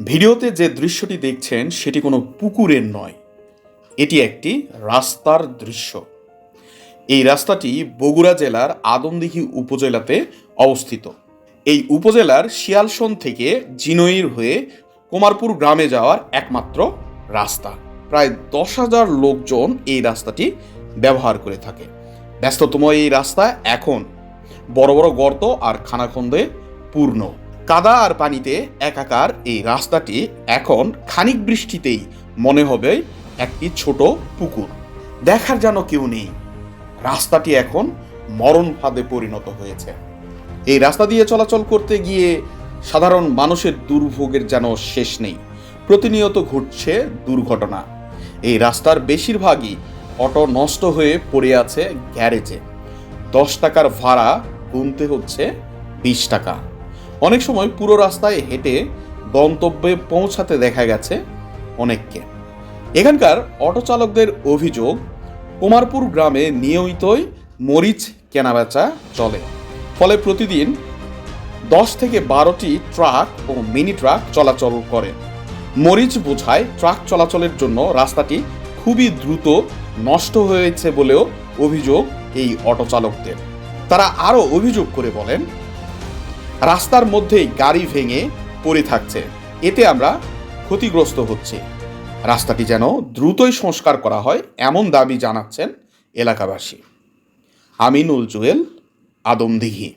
ভিডিওতে যে দৃশ্যটি দেখছেন, সেটি কোনো পুকুরের নয়। এটি একটি রাস্তার দৃশ্য। এই রাস্তাটি বগুড়া জেলার আদমদিঘি উপজেলাতে অবস্থিত। এই উপজেলার শিয়ালসন থেকে জিনইর হয়ে কুমারপুর গ্রামে যাওয়ার একমাত্র রাস্তা। প্রায় দশ হাজার লোকজন এই রাস্তাটি ব্যবহার করে থাকে। ব্যস্ততম এই রাস্তা এখন বড় বড় গর্ত আর খানাখন্দে পূর্ণ। কাদা আর পানিতে একাকার এই রাস্তাটি এখন খানিক বৃষ্টিতেই মনে হবে একটি ছোট পুকুর। দেখার যেন কেউ নেই। রাস্তাটি এখন মরণ ফাঁদে পরিণত হয়েছে। এই রাস্তা দিয়ে চলাচল করতে গিয়ে সাধারণ মানুষের দুর্ভোগের যেন শেষ নেই। প্রতিনিয়ত ঘটছে দুর্ঘটনা। এই রাস্তার বেশিরভাগই অটো নষ্ট হয়ে পড়ে আছে গ্যারেজে। দশ টাকার ভাড়া গুনতে হচ্ছে বিশ টাকা। অনেক সময় পুরো রাস্তায় হেঁটে গন্তব্যে পৌঁছাতে দেখা গেছে অনেককে। এখানকার অটো চালকদের অভিযোগ, কুমারপুর গ্রামে নিয়মিতই মরিচ কেনাবেচা চলে। ফলে প্রতিদিন দশ থেকে বারোটি ট্রাক ও মিনি ট্রাক চলাচল করে। মরিচ বোঝায় ট্রাক চলাচলের জন্য রাস্তাটি খুবই দ্রুত নষ্ট হয়েছে বলেও অভিযোগ এই অটো চালকদের। তারা আরও অভিযোগ করে বলেন রাস্তার মধ্যেই গাড়ি ভেঙে পড়ে থাকছে। এতে আমরা ক্ষতিগ্রস্ত হচ্ছি। রাস্তাটি যেন দ্রুতই সংস্কার করা হয় এমন দাবি জানাচ্ছেন এলাকাবাসী। আমিনুল জুয়েল আদমদিঘি